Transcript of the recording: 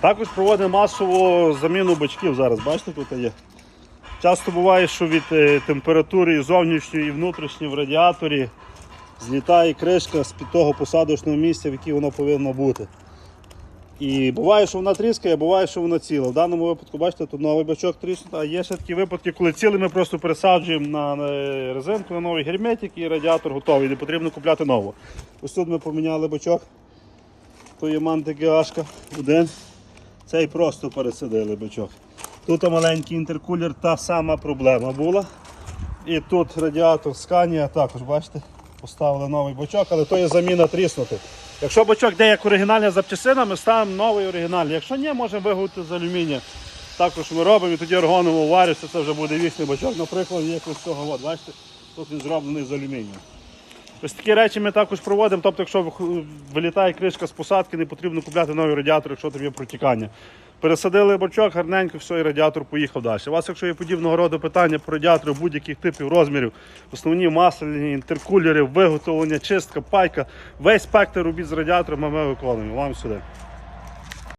Також проводимо масову заміну бачків зараз, бачите, тут є. Часто буває, що від е, температури зовнішньої і внутрішньої в радіаторі злітає кришка з під того посадочного місця, в якій воно повинно бути. І буває, що вона тріскає, буває, що вона ціла. В даному випадку, бачите, тут новий бачок тріснути, а є ще такі випадки, коли цілий ми просто пересаджуємо на на резинку, на новий герметик і радіатор готовий, не потрібно купляти нову. Ось тут ми поміняли бачок. То є мантикашка один. Цей просто пересадили бачок. Тут маленький інтеркулер, та сама проблема була. І тут радіатор Scania також, бачите, поставили новий бачок, але то є заміна тріснути. Якщо бачок де як оригінальна запчастина, ми ставимо новий оригінальний. Якщо ні, можемо виготовити з алюмінія. Також ми робимо і тоді органово вариться, це вже буде вічний бачок. Наприклад, є ось цього, от, бачите, тут він зроблений з алюмінію. Ось такі речі ми також проводимо. Тобто, якщо вилітає кришка з посадки, не потрібно купляти новий радіатор, якщо там є протікання. Пересадили бочок, гарненько, все, і радіатор поїхав далі. У вас, якщо є подібного роду питання про радіатори будь-яких типів розмірів, основні масляні, інтеркулери, виготовлення, чистка, пайка, весь спектр робіт з радіатором ми виконуємо. Вам сюди.